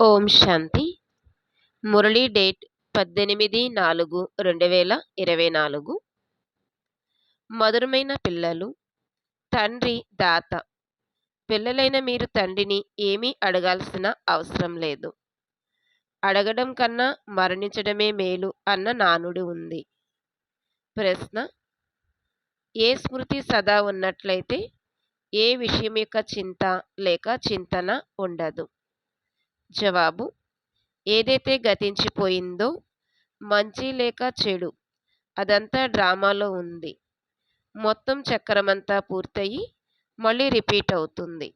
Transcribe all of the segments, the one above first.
ఓం శాంతి. Murali date పద్దెనిమిది నాలుగు రెండు వేల ఇరవై నాలుగు. మధురమైన పిల్లలు తండ్రి దాత. పిల్లలైన మీరు తండ్రిని ఏమీ అడగాల్సిన అవసరం లేదు. అడగడం కన్నా మరణించడమే మేలు అన్న నానుడి ఉంది. ప్రశ్న ఏ స్మృతి సదా ఉన్నట్లయితే ఏ విషయం యొక్క చింత లేక చింతన ఉండదు. జవాబు ఏదైతే గతించిపోయిందో మంచి లేక చెడు అదంతా డ్రామాలో ఉంది. మొత్తం చక్రమంతా పూర్తయి మళ్ళీ రిపీట్ అవుతుంది.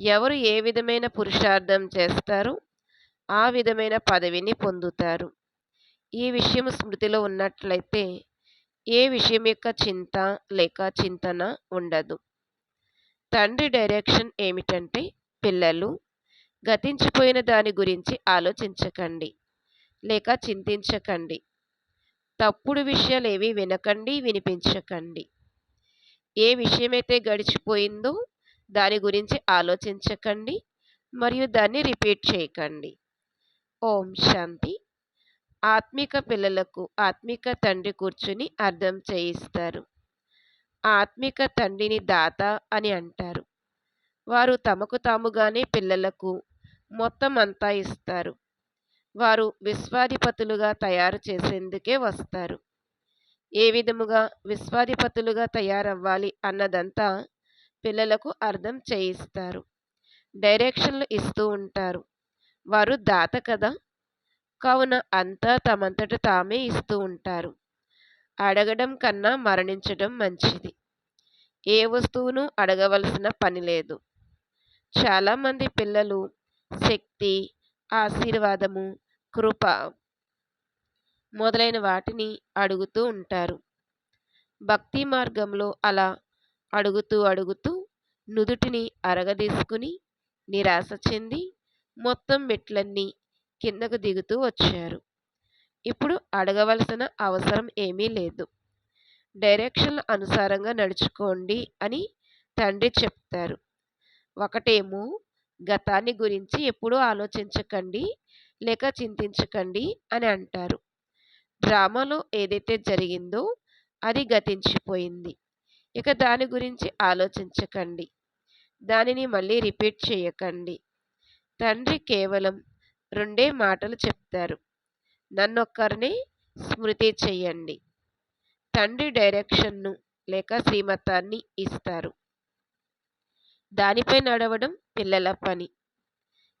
ఎవరు ఏ విధమైన పురుషార్థం చేస్తారో ఆ విధమైన పదవిని పొందుతారు. ఈ విషయం స్మృతిలో ఉన్నట్లయితే ఏ విషయం యొక్క చింత లేక చింతన ఉండదు. తండ్రి డైరెక్షన్ ఏమిటంటే పిల్లలు గతించిపోయిన దాని గురించి ఆలోచించకండి లేక చింతించకండి. తప్పుడు విషయాలేవి వినకండి వినిపించకండి. ఏ విషయమైతే గడిచిపోయిందో దాని గురించి ఆలోచించకండి మరియు దాన్ని రిపీట్ చేయకండి. ఓం శాంతి. ఆత్మిక పిల్లలకు ఆత్మిక తండ్రి కూర్చుని అర్థం చేయిస్తారు. ఆత్మిక తండ్రిని దాత అని అంటారు. వారు తమకు తాముగానే పిల్లలకు మొత్తం అంతా ఇస్తారు. వారు విశ్వాధిపతులుగా తయారు చేసేందుకే వస్తారు. ఏ విధముగా విశ్వాధిపతులుగా తయారవ్వాలి అన్నదంతా పిల్లలకు అర్థం చేయిస్తారు. డైరెక్షన్లు ఇస్తూ ఉంటారు. వారు దాత కదా? కావున అంతా తమంతట తామే ఇస్తూ ఉంటారు. అడగడం కన్నా మరణించడం మంచిది. ఏ వస్తువును అడగవలసిన పని లేదు. చాలామంది పిల్లలు శక్తి ఆశీర్వాదము కృప మొదలైన వాటిని అడుగుతూ ఉంటారు. భక్తి మార్గంలో అలా అడుగుతూ అడుగుతూ నుదుటిని అరగదీసుకుని నిరాశ చెంది మొత్తం మెట్లన్నీ కిందకు దిగుతూ వచ్చారు. ఇప్పుడు అడగవలసిన అవసరం ఏమీ లేదు. డైరెక్షన్ల అనుసారంగా నడుచుకోండి అని తండ్రి చెప్తారు. ఒకటేమో గతాన్ని గురించి ఎప్పుడూ ఆలోచించకండి లేక చింతించకండి అని అంటారు. డ్రామాలో ఏదైతే జరిగిందో అది గతించిపోయింది. ఇక దాని గురించి ఆలోచించకండి. దానిని మళ్ళీ రిపీట్ చేయకండి. తండ్రి కేవలం రెండే మాటలు చెప్తారు. నన్నొక్కరిని స్మృతి చెయ్యండి తండ్రి డైరెక్షన్ను లేక శ్రీమతాన్ని ఇస్తారు. దానిపై నడవడం పిల్లల పని.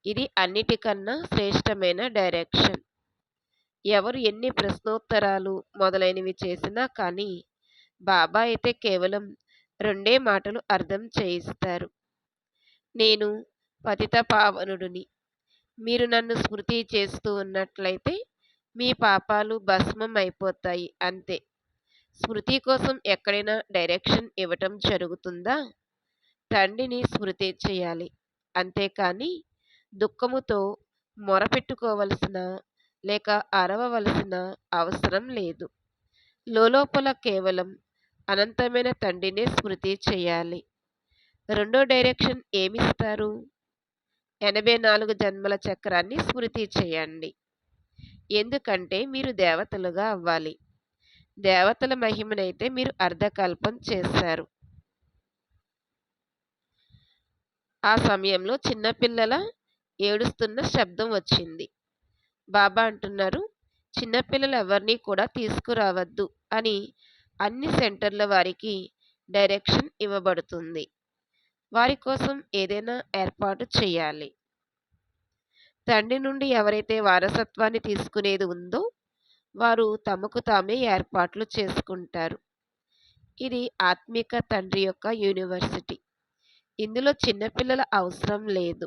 ఇది అన్నిటికన్నా శ్రేష్టమైన డైరెక్షన్. ఎవరు ఎన్ని ప్రశ్నోత్తరాలు మొదలైనవి చేసినా కానీ బాబా అయితే కేవలం రెండే మాటలు అర్థం చేయిస్తారు. నేను పతిత పావనుడిని. మీరు నన్ను స్మృతి చేస్తూ ఉన్నట్లయితే మీ పాపాలు భస్మం అయిపోతాయి అంతే. స్మృతి కోసం ఎక్కడైనా డైరెక్షన్ ఇవ్వటం జరుగుతుందా? తండ్రిని స్మృతి చేయాలి. అంతేకాని దుఃఖముతో మొరపెట్టుకోవలసిన లేక అరవవలసిన అవసరం లేదు. లోపల కేవలం అనంతమైన తండ్రినే స్మృతి చేయాలి. రెండో డైరెక్షన్ ఏమిస్తారు? ఎనభై నాలుగు జన్మల చక్రాన్ని స్మృతి చేయండి. ఎందుకంటే మీరు దేవతలుగా అవ్వాలి. దేవతల మహిమనైతే మీరు అర్ధకల్పం చేశారు. ఆ సమయంలో చిన్నపిల్లల ఏడుస్తున్న శబ్దం వచ్చింది. బాబా అంటున్నారు చిన్నపిల్లలు ఎవరిని కూడా తీసుకురావద్దు అని అన్ని సెంటర్ల వారికి డైరెక్షన్ ఇవ్వబడుతుంది. వారి కోసం ఏదైనా ఏర్పాటు చేయాలి. తండ్రి నుండి ఎవరైతే వారసత్వాన్ని తీసుకునేది ఉందో వారు తమకు తామే ఏర్పాట్లు చేసుకుంటారు. ఇది ఆత్మిక తండ్రి యొక్క యూనివర్సిటీ. ఇందులో చిన్నపిల్లల అవసరం లేదు.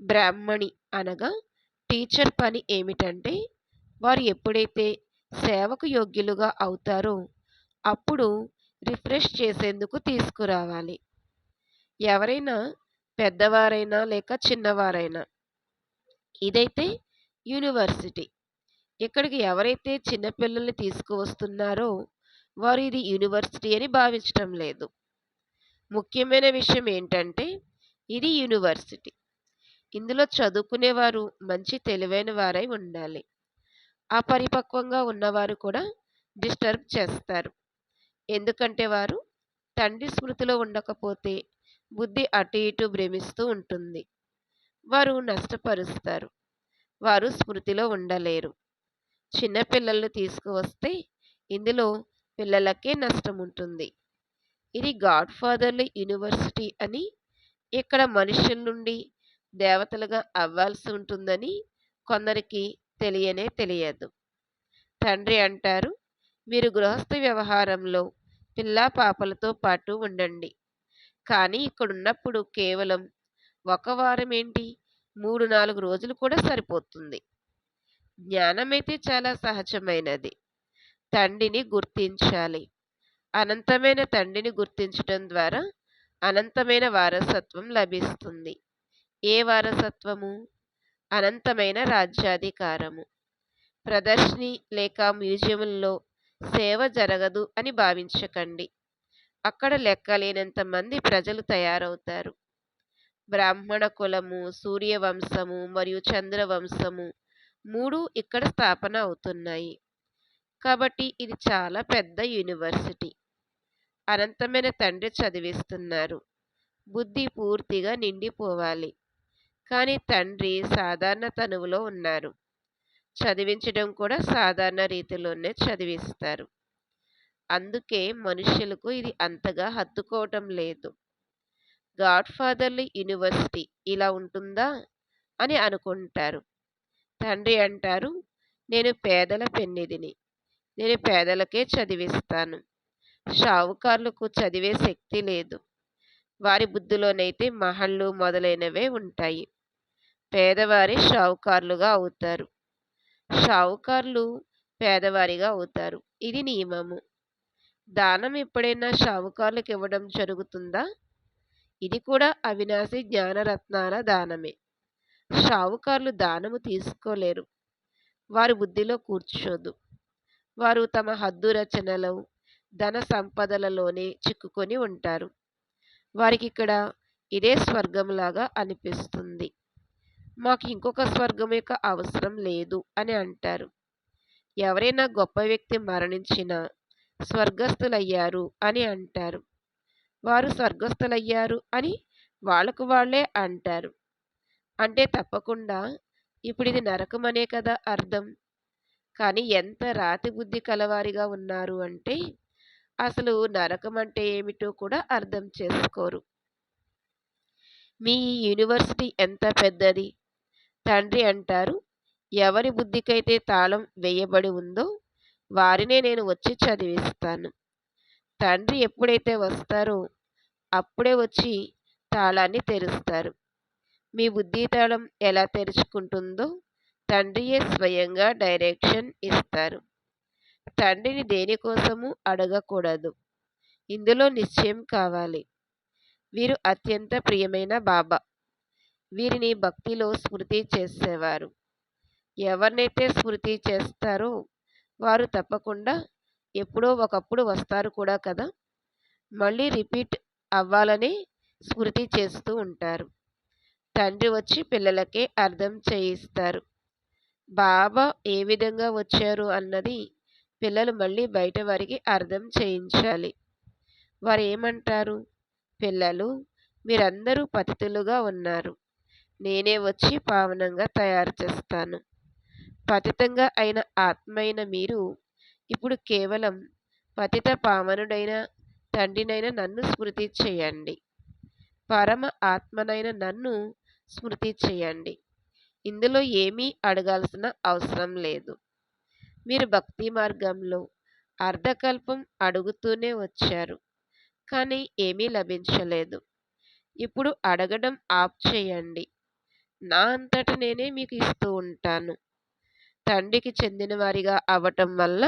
బ్రాహ్మణి అనగా టీచర్ పని ఏమిటంటే వారు ఎప్పుడైతే సేవకు యోగ్యులుగా అవుతారో అప్పుడు రిఫ్రెష్ చేసేందుకు తీసుకురావాలి. ఎవరైనా పెద్దవారైనా లేక చిన్నవారైనా. ఇదైతే యూనివర్సిటీ. ఇక్కడికి ఎవరైతే చిన్నపిల్లల్ని తీసుకువస్తున్నారో వారు ఇది యూనివర్సిటీ అని భావించటం లేదు. ముఖ్యమైన విషయం ఏంటంటే ఇది యూనివర్సిటీ ఇందులో చదువుకునేవారు మంచి తెలివైన వారై ఉండాలి. అపరిపక్వంగా ఉన్నవారు కూడా డిస్టర్బ్ చేస్తారు. ఎందుకంటే వారు తండ్రి స్మృతిలో ఉండకపోతే బుద్ధి అటు ఇటు భ్రమిస్తూ ఉంటుంది. వారు నష్టపరుస్తారు. వారు స్మృతిలో ఉండలేరు. చిన్నపిల్లలను తీసుకువస్తే ఇందులో పిల్లలకే నష్టం ఉంటుంది ఇది గాడ్ ఫాదర్‌ల యూనివర్సిటీ అని, ఇక్కడ మనుష్యుల నుండి దేవతలుగా అవ్వాల్సి ఉంటుందని కొందరికి తెలియనే తెలియదు. తండ్రి అంటారు, మీరు గృహస్థ వ్యవహారంలో పిల్లా పాపలతో పాటు ఉండండి. కానీ ఇక్కడున్నప్పుడు కేవలం ఒక వారం ఏంటి మూడు నాలుగు రోజులు కూడా సరిపోతుంది. జ్ఞానమైతే చాలా సహజమైనది. తండ్రిని గుర్తించాలి. అనంతమైన తండ్రిని గుర్తించటం ద్వారా అనంతమైన వారసత్వం లభిస్తుంది. ఏ వారసత్వము? అనంతమైన రాజ్యాధికారము. ప్రదర్శిని లేక మ్యూజియంలో సేవ జరగదు అని భావించకండి. అక్కడ లెక్కలేనంత మంది ప్రజలు తయారవుతారు. బ్రాహ్మణ కులము, సూర్యవంశము మరియు చంద్రవంశము మూడు ఇక్కడ స్థాపన అవుతున్నాయి. కాబట్టి ఇది చాలా పెద్ద యూనివర్సిటీ. అనంతమైన తండ్రి చదివిస్తున్నారు. బుద్ధి పూర్తిగా నిండిపోవాలి. కానీ తండ్రి సాధారణ తనువులో ఉన్నారు. చదివించడం కూడా సాధారణ రీతిలోనే చదివిస్తారు. అందుకే మనుషులకు ఇది అంతగా హత్తుకోవటం లేదు. గాడ్ ఫాదర్‌ల యూనివర్సిటీ ఇలా ఉంటుందా? అని అనుకుంటారు. తండ్రి అంటారు, నేను పేదల పెన్నిధిని. నేను పేదలకే చదివిస్తాను. షావుకార్లకు చదివే శక్తి లేదు. వారి బుద్ధిలోనైతే మహళ్ళు మొదలైనవే ఉంటాయి. పేదవారి షావుకారులుగా అవుతారు. షావుకార్లు పేదవారిగా అవుతారు. ఇది నియమము. దానం ఎప్పుడైనా షావుకార్లకివ్వడం జరుగుతుందా? ఇది కూడా అవినాశి జ్ఞానరత్నాల దానమే. షావుకారులు దానము తీసుకోలేరు. వారి బుద్ధిలో కూర్చోదు. వారు తమ హద్దు రచనలు, ధన సంపదలలోనే చిక్కుకొని ఉంటారు. వారికిక్కడ ఇదే స్వర్గంలాగా అనిపిస్తుంది. మాకు ఇంకొక స్వర్గం యొక్క అవసరం లేదు అని అంటారు. ఎవరైనా గొప్ప వ్యక్తి మరణించినా స్వర్గస్థులయ్యారు అని అంటారు. వారు స్వర్గస్థులయ్యారు అని వాళ్ళకు వాళ్ళే అంటారు. అంటే తప్పకుండా ఇప్పుడు ఇది నరకమనే కదా అర్థం. కానీ ఎంత రాతి బుద్ధి కలవారిగా ఉన్నారు అంటే అసలు నరకం అంటే ఏమిటో కూడా అర్థం చేసుకోరు. మీ యూనివర్సిటీ ఎంత పెద్దది? తండ్రి అంటారు, ఎవరి బుద్ధికైతే తాళం వేయబడి ఉందో వారినే నేను వచ్చి చదివిస్తాను. తండ్రి ఎప్పుడైతే వస్తారో అప్పుడే వచ్చి తాళాన్ని తెరుస్తారు. మీ బుద్ధి తాళం ఎలా తెరుచుకుంటుందో తండ్రియే స్వయంగా డైరెక్షన్ ఇస్తారు. తండ్రిని దేనికోసము అడగకూడదు. ఇందులో నిశ్చయం కావాలి. వీరు అత్యంత ప్రియమైన బాబా. వీరిని భక్తిలో స్మృతి చేసేవారు. ఎవరినైతే స్మృతి చేస్తారో వారు తప్పకుండా ఎప్పుడో ఒకప్పుడు వస్తారు కూడా కదా! మళ్ళీ రిపీట్ అవ్వాలని స్మృతి చేస్తూ ఉంటారు. తండ్రి వచ్చి పిల్లలకే అర్థం చేయిస్తారు. బాబా ఏ విధంగా వచ్చారు అన్నది పిల్లలు మళ్ళీ బయట వారికి అర్థం చేయించాలి. వారు ఏమంటారు పిల్లలు మీరందరూ పతితులుగా ఉన్నారు. నేనే వచ్చి పావనంగా తయారు చేస్తాను. పతితంగా అయిన ఆత్మైన మీరు ఇప్పుడు కేవలం పతిత పావనుడైన తండ్రినైన నన్ను స్మృతి చేయండి. పరమ ఆత్మనైన నన్ను స్మృతి చేయండి. ఇందులో ఏమీ అడగాల్సిన అవసరం లేదు. మీరు భక్తి మార్గంలో అర్ధకల్పం అడుగుతూనే వచ్చారు. కానీ ఏమీ లభించలేదు. ఇప్పుడు అడగడం ఆప్ చేయండి. నా అంతట నేనే మీకు ఇస్తూ ఉంటాను. తండ్రికి చెందినవారిగా అవటం వల్ల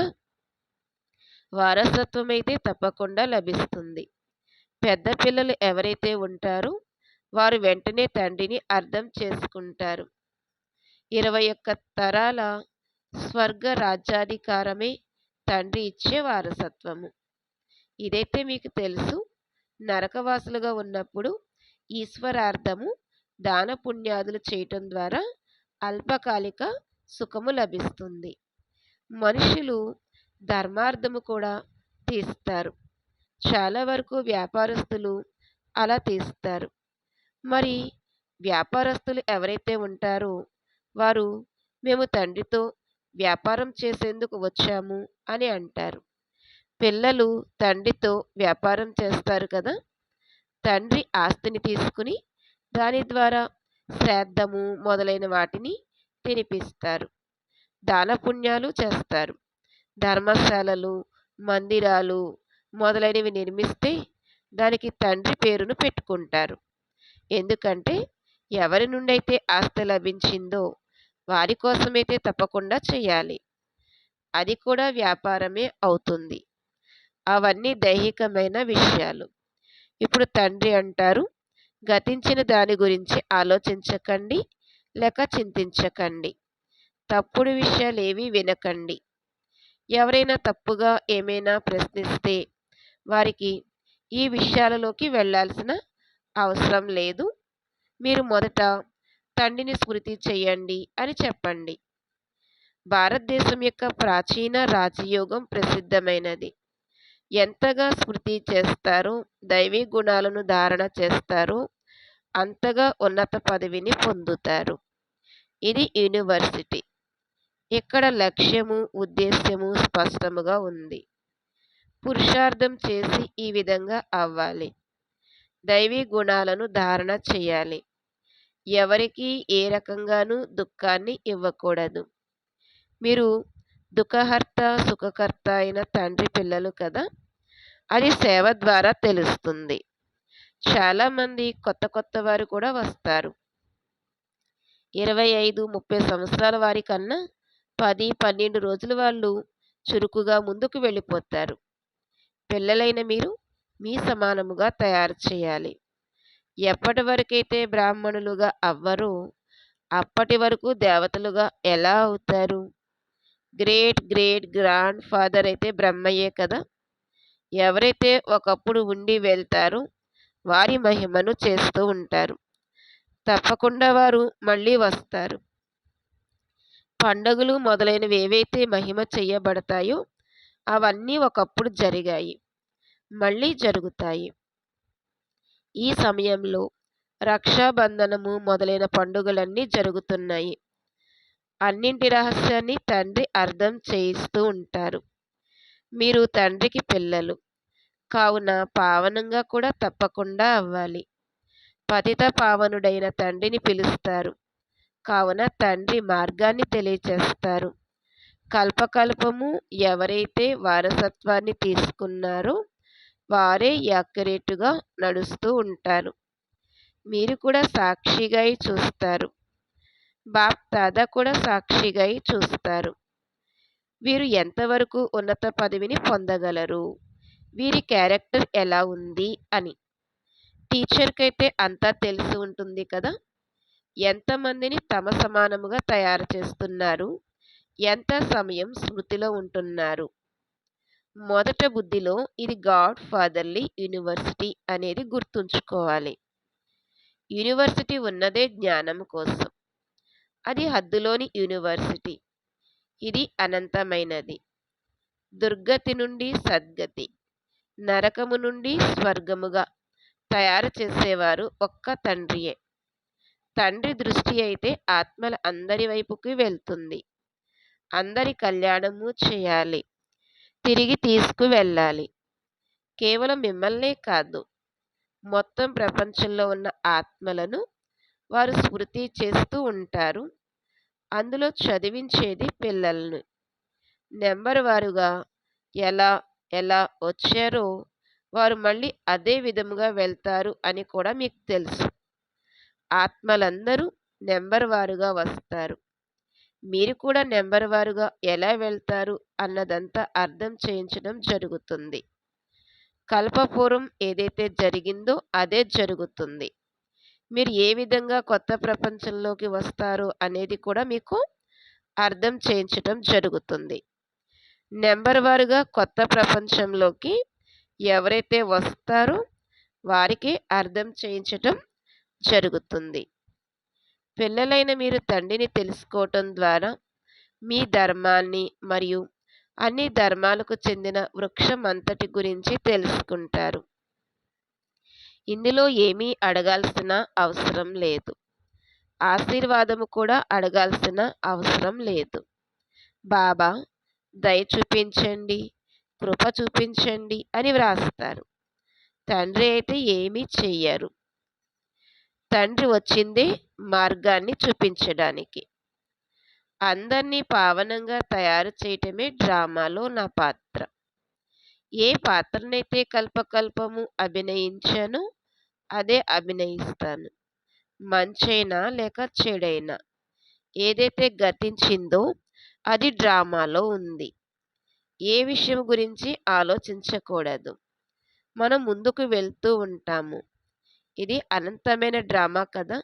వారసత్వమైతే తప్పకుండా లభిస్తుంది. పెద్ద పిల్లలు ఎవరైతే ఉంటారో వారు వెంటనే తండ్రిని అర్థం చేసుకుంటారు. 21 తరాల స్వర్గ రాజ్యాధికారమే తండ్రి ఇచ్చే వారసత్వము. ఇదైతే మీకు తెలుసు. నరకవాసులుగా ఉన్నప్పుడు ఈశ్వరార్థము దాన పుణ్యాదులు చేయటం ద్వారా అల్పకాలిక సుఖము లభిస్తుంది మనుషులు ధర్మార్థము కూడా తీస్తారు చాలా వరకు వ్యాపారస్తులు అలా తీస్తారు మరి వ్యాపారస్తులు ఎవరైతే ఉంటారో వారు మేము తండ్రితో వ్యాపారం చేసేందుకు వచ్చాము అని అంటారు. పిల్లలు తండ్రితో వ్యాపారం చేస్తారు కదా? తండ్రి ఆస్తిని తీసుకుని దాని ద్వారా శ్రాద్ధము మొదలైన వాటిని తినిపిస్తారు. దాన పుణ్యాలు చేస్తారు. ధర్మశాలలు మందిరాలు మొదలైనవి నిర్మిస్తే దానికి తండ్రి పేరును పెట్టుకుంటారు. ఎందుకంటే ఎవరి నుండి అయితే ఆస్తి లభించిందో వారి కోసమైతే తప్పకుండా చేయాలి అది కూడా వ్యాపారమే అవుతుంది. అవన్నీ దైహికమైన విషయాలు. ఇప్పుడు తండ్రి అంటారు గతించిన దాని గురించి ఆలోచించకండి లేక చింతించకండి. తప్పుడు విషయాలు ఏవి వినకండి. ఎవరైనా తప్పుగా ఏమైనా ప్రశ్నిస్తే వారికి ఈ విషయాలలోకి వెళ్ళాల్సిన అవసరం లేదు. మీరు మొదట తండ్రిని స్మృతి చేయండి అని చెప్పండి. భారతదేశం యొక్క ప్రాచీన రాజయోగం ప్రసిద్ధమైనది. ఎంతగా స్మృతి చేస్తారు దైవీ గుణాలను ధారణ చేస్తారు అంతగా ఉన్నత పదవిని పొందుతారు. ఇది యూనివర్సిటీ. ఇక్కడ లక్ష్యము ఉద్దేశ్యము స్పష్టముగా ఉంది. పురుషార్థం చేసి ఈ విధంగా అవ్వాలి. దైవీ గుణాలను ధారణ చేయాలి. ఎవరికి ఏ రకంగానూ దుఃఖాన్ని ఇవ్వకూడదు. మీరు దుఃఖహర్త సుఖకర్త అయిన తండ్రి పిల్లలు కదా అది సేవ ద్వారా తెలుస్తుంది. చాలామంది కొత్త కొత్త వారు కూడా వస్తారు. ఇరవై ఐదు ముప్పై సంవత్సరాల వారి కన్నా పది పన్నెండు రోజులు వాళ్ళు చురుకుగా ముందుకు వెళ్ళిపోతారు. పిల్లలైన మీరు మీ సమానముగా తయారు చేయాలి. ఎప్పటి వరకైతే బ్రాహ్మణులుగా అవ్వరు అప్పటి వరకు దేవతలుగా ఎలా అవుతారు? గ్రేట్ గ్రేట్ గ్రాండ్ ఫాదర్ అయితే బ్రహ్మయ్యే కదా! ఎవరైతే ఒకప్పుడు ఉండి వెళ్తారో వారి మహిమను చేస్తూ ఉంటారు. తప్పకుండా వారు మళ్ళీ వస్తారు. పండుగలు మొదలైనవి ఏవైతే మహిమ చేయబడతాయో అవన్నీ ఒకప్పుడు జరిగాయి. మళ్ళీ జరుగుతాయి. ఈ సమయంలో రక్షాబంధనము మొదలైన పండుగలన్నీ జరుగుతున్నాయి. అన్నింటి రహస్యాన్ని తండ్రి అర్థం చేయిస్తూ ఉంటారు. మీరు తండ్రికి పిల్లలు. కావున పావనంగా కూడా తప్పకుండా అవ్వాలి. పతిత పావనుడైన తండ్రిని పిలుస్తారు. కావున తండ్రి మార్గాన్ని తెలియచేస్తారు. కల్పకల్పము ఎవరైతే వారసత్వాన్ని తీసుకున్నారో వారే యాక్యురేట్గా నడుస్తూ ఉంటారు. మీరు కూడా సాక్షిగా చూస్తారు. బాప్ దాదా కూడా సాక్షిగా చూస్తారు. వీరు ఎంతవరకు ఉన్నత పదవిని పొందగలరు? వీరి క్యారెక్టర్ ఎలా ఉంది అని. టీచర్కి అయితే అంతా తెలిసి ఉంటుంది కదా. ఎంతమందిని తమ సమానముగా తయారు చేస్తున్నారు? ఎంత సమయం స్మృతిలో ఉంటున్నారు? మొదట బుద్ధిలో ఇది గాడ్ ఫాదర్లీ యూనివర్సిటీ అనేది గుర్తుంచుకోవాలి. యూనివర్సిటీ ఉన్నదే జ్ఞానం కోసం. అది హద్దులోని యూనివర్సిటీ. ఇది అనంతమైనది. దుర్గతి నుండి సద్గతి. నరకము నుండి స్వర్గముగా తయారు చేసేవారు ఒక్క తండ్రియే. తండ్రి దృష్టి అయితే ఆత్మల అందరి వైపుకి వెళ్తుంది. అందరి కళ్యాణము చేయాలి. తిరిగి తీసుకువెళ్ళాలి. కేవలం మిమ్మల్నే కాదు మొత్తం ప్రపంచంలో ఉన్న ఆత్మలను వారు స్మృతి చేస్తూ ఉంటారు. అందులో చదివించేది పిల్లలను. నెంబర్ వారుగా ఎలా ఎలా వచ్చారో వారు మళ్ళీ అదే విధముగా వెళ్తారు అని కూడా మీకు తెలుసు. ఆత్మలందరూ నెంబర్ వారుగా వస్తారు. మీరు కూడా నెంబర్ వారుగా ఎలా వెళ్తారు అన్నదంతా అర్థం చేయించడం జరుగుతుంది. కల్పపూర్వం ఏదైతే జరిగిందో అదే జరుగుతుంది. మీరు ఏ విధంగా కొత్త ప్రపంచంలోకి వస్తారు అనేది కూడా మీకు అర్థం చేయించడం జరుగుతుంది. నెంబర్ వారుగా కొత్త ప్రపంచంలోకి ఎవరైతే వస్తారో వారికి అర్థం చేయించటం జరుగుతుంది. పిల్లలైన మీరు తండ్రిని తెలుసుకోవటం ద్వారా మీ ధర్మాన్ని మరియు అన్ని ధర్మాలకు చెందిన వృక్షం అంతటి గురించి తెలుసుకుంటారు. ఇందులో ఏమీ అడగాల్సిన అవసరం లేదు. ఆశీర్వాదము కూడా అడగాల్సిన అవసరం లేదు. బాబా దయ చూపించండి కృప చూపించండి అని వ్రాస్తారు. తండ్రి అయితే ఏమీ చెయ్యరు. తండ్రి వచ్చిందే మార్గాన్ని చూపించడానికి. అందరినీ పావనంగా తయారు చేయటమే డ్రామాలో నా పాత్ర. ఏ పాత్రనైతే కల్పకల్పము అభినయించానో అదే అభినయిస్తాను. మంచైనా లేక చెడైనా. ఏదైతే గతించిందో అది డ్రామాలో ఉంది. ఏ విషయం గురించి ఆలోచించకూడదు. మనం ముందుకు వెళ్తూ ఉంటాము. ఇది అనంతమైన డ్రామా కదా?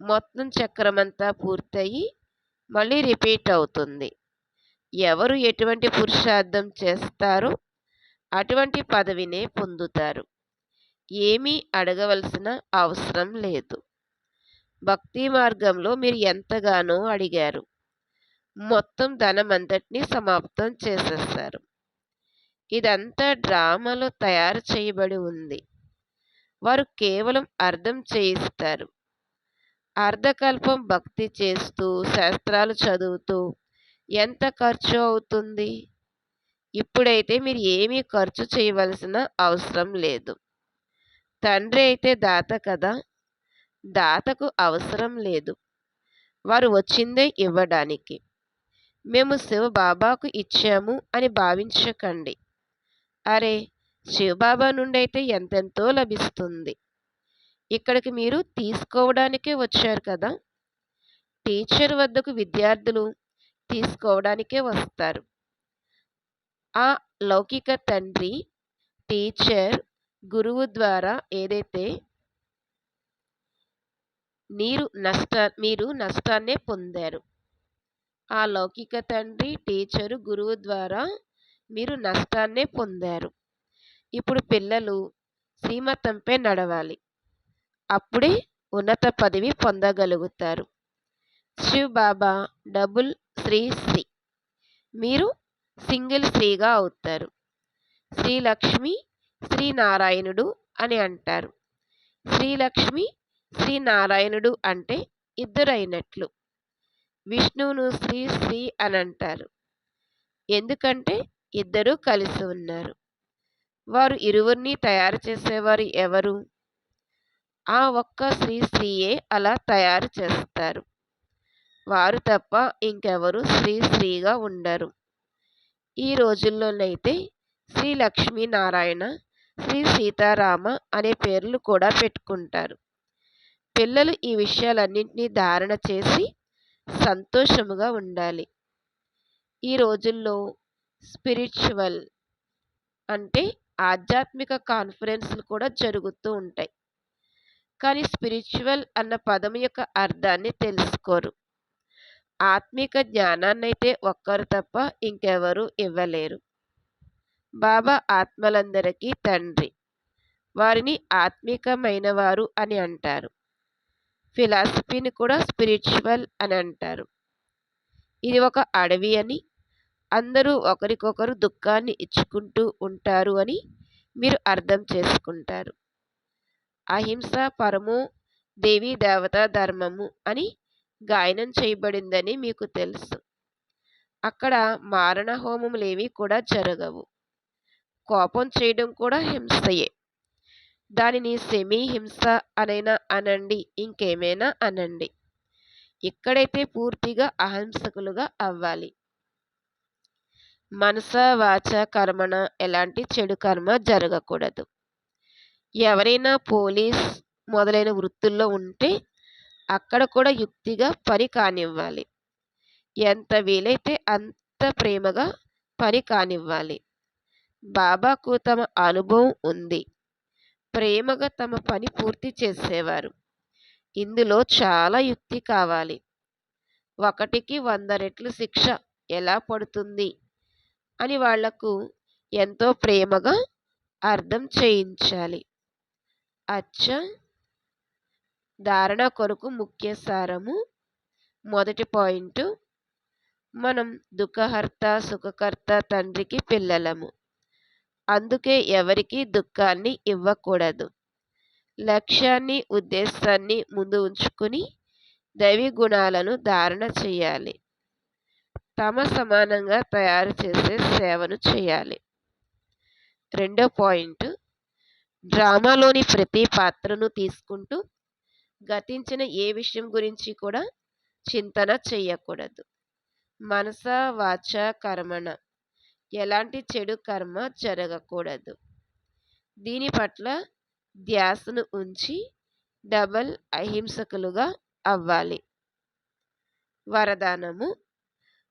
మొత్తం చక్రమంతా పూర్తయి మళ్ళీ రిపీట్ అవుతుంది. ఎవరు ఎటువంటి పురుషార్థం చేస్తారో అటువంటి పదవినే పొందుతారు. ఏమీ అడగవలసిన అవసరం లేదు. భక్తి మార్గంలో మీరు ఎంతగానో అడిగారు. మొత్తం ధనమంతటినీ సమాప్తం చేసేస్తారు. ఇదంతా డ్రామాలో తయారు చేయబడి ఉంది. వారు కేవలం అర్థం చేయిస్తారు. అర్ధకల్పం భక్తి చేస్తూ శాస్త్రాలు చదువుతూ ఎంత ఖర్చు అవుతుంది? ఇప్పుడైతే మీరు ఏమీ ఖర్చు చేయవలసిన అవసరం లేదు. తండ్రి అయితే దాత కదా? దాతకు అవసరం లేదు. వారు వచ్చిందే ఇవ్వడానికి. మేము శివబాబాకు ఇచ్చాము అని భావించకండి. అరే శివబాబా నుండి అయితే ఎంతెంతో లభిస్తుంది. ఇక్కడికి మీరు తీసుకోవడానికే వచ్చారు కదా? టీచర్ వద్దకు విద్యార్థులు తీసుకోవడానికే వస్తారు. ఆ లౌకిక తండ్రి టీచర్ గురువు ద్వారా ఏదైతే నీరు నష్ట మీరు నష్టాన్నే పొందారు. ఆ లౌకిక తండ్రి టీచరు గురువు ద్వారా మీరు నష్టాన్నే పొందారు. ఇప్పుడు పిల్లలు శ్రీమతంపై నడవాలి. అప్పుడే ఉన్నత పదవి పొందగలుగుతారు. శివబాబా డబుల్ శ్రీ శ్రీ మీరు సింగిల్ శ్రీగా అవుతారు. శ్రీలక్ష్మి శ్రీనారాయణుడు అని అంటారు. శ్రీలక్ష్మి శ్రీనారాయణుడు అంటే ఇద్దరైనట్లు. విష్ణువును శ్రీ శ్రీ అని అంటారు. ఎందుకంటే ఇద్దరూ కలిసి ఉన్నారు. వారు ఇరువురిని తయారు చేసేవారు ఎవరు? ఆ ఒక్క శ్రీశ్రీయే అలా తయారు చేస్తారు. వారు తప్ప ఇంకెవరు శ్రీశ్రీగా ఉండరు. ఈ రోజుల్లోనైతే శ్రీ లక్ష్మీనారాయణ శ్రీ సీతారామ అనే పేర్లు కూడా పెట్టుకుంటారు. పిల్లలు ఈ విషయాలన్నింటినీ ధారణ చేసి సంతోషముగా ఉండాలి. ఈ రోజుల్లో స్పిరిచువల్ అంటే ఆధ్యాత్మిక కాన్ఫరెన్స్లు కూడా జరుగుతూ ఉంటాయి. కానీ స్పిరిచువల్ అన్న పదం యొక్క అర్థాన్ని తెలుసుకోరు. ఆత్మిక జ్ఞానాన్నైతే ఒక్కరు తప్ప ఇంకెవరు ఇవ్వలేరు. బాబా ఆత్మలందరికీ తండ్రి. వారిని ఆత్మికమైన వారు అని అంటారు. ఫిలాసఫీని కూడా స్పిరిచువల్ అని అంటారు. ఇది ఒక అడవి అని అందరూ ఒకరికొకరు దుఃఖాన్ని ఇచ్చుకుంటూ ఉంటారు అని మీరు అర్థం చేసుకుంటారు. అహింస పరము దేవీ దేవతా ధర్మము అని గాయనం చేయబడిందని మీకు తెలుసు. అక్కడ మారణ హోమములేవి కూడా జరగవు. కోపం చేయడం కూడా హింసయే. దానిని సెమీ హింస అనైనా అనండి ఇంకేమైనా అనండి. ఎక్కడైతే పూర్తిగా అహింసకులుగా అవ్వాలి. మనస వాచ కర్మణ ఎలాంటి చెడు కర్మ జరగకూడదు. ఎవరైనా పోలీస్ మొదలైన వృత్తుల్లో ఉంటే అక్కడ కూడా యుక్తిగా పని కానివ్వాలి. ఎంత వీలైతే అంత ప్రేమగా పని కానివ్వాలి. బాబాకు తమ అనుభవం ఉంది. ప్రేమగా తమ పని పూర్తి చేసేవారు. ఇందులో చాలా యుక్తి కావాలి. ఒకటికి వంద రెట్లు శిక్ష ఎలా పడుతుంది? అని వాళ్ళకు ఎంతో ప్రేమగా అర్థం చేయించాలి. అచ్చ ధారణ కొరకు ముఖ్య సారము. మొదటి పాయింట్ మనం దుఃఖహర్త సుఖకర్త తండ్రికి పిల్లలము. అందుకే ఎవరికి దుఃఖాన్ని ఇవ్వకూడదు. లక్ష్యాన్ని ఉద్దేశాన్ని ముందు ఉంచుకుని దైవీ గుణాలను ధారణ చేయాలి. తమ సమానంగా తయారు చేసే సేవను చేయాలి. రెండో పాయింట్ డ్రామాలోని ప్రతి పాత్రను తీసుకుంటూ గతించిన ఏ విషయం గురించి కూడా చింతన చెయ్యకూడదు. మనస వాచ కర్మణ. ఎలాంటి చెడు కర్మ జరగకూడదు. దీని పట్ల ధ్యాసను ఉంచి డబల్ అహింసకులుగా అవ్వాలి. వరదానము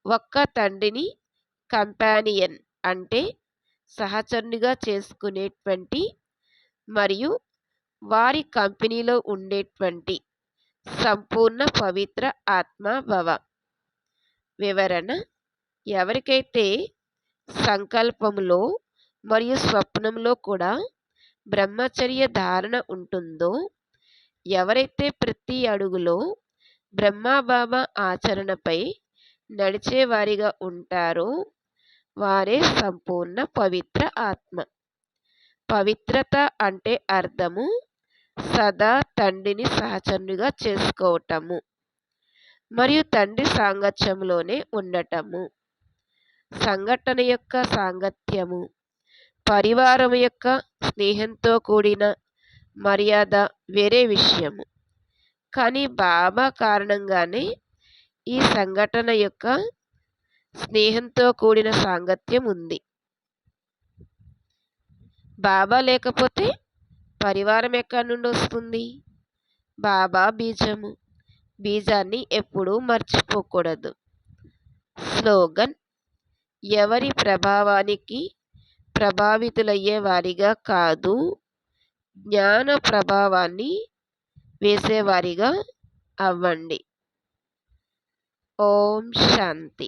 ఒక్క తండ్రిని కంపానియన్ అంటే సహచరునిగా చేసుకునేటువంటి మరియు వారి కంపెనీలో ఉండేటువంటి సంపూర్ణ పవిత్ర ఆత్మభవ. వివరణ ఎవరికైతే సంకల్పంలో మరియు స్వప్నంలో కూడా బ్రహ్మచర్య ధారణ ఉంటుందో ఎవరైతే ప్రతి అడుగులో బ్రహ్మబాబా ఆచరణపై నడిచేవారిగా ఉంటారో వారే సంపూర్ణ పవిత్ర ఆత్మ. పవిత్రత అంటే అర్థము సదా తండ్రిని సహచరునిగా చేసుకోవటము మరియు తండ్రి సాంగత్యంలోనే ఉండటము. సంఘటన యొక్క సాంగత్యము పరివారం యొక్క స్నేహంతో కూడిన మర్యాద వేరే విషయము. కానీ బాబా కారణంగానే ఈ సంఘటన యొక్క స్నేహంతో కూడిన సాంగత్యం ఉంది. బాబా లేకపోతే పరివారం ఎక్కడి నుండి వస్తుంది? బాబా బీజము. బీజాన్ని ఎప్పుడూ మర్చిపోకూడదు. స్లోగన్ ఎవరి ప్రభావానికి ప్రభావితులయ్యే వారిగా కాదు జ్ఞాన ప్రభావాన్ని వేసేవారిగా అవ్వండి. ఓం శాంతి.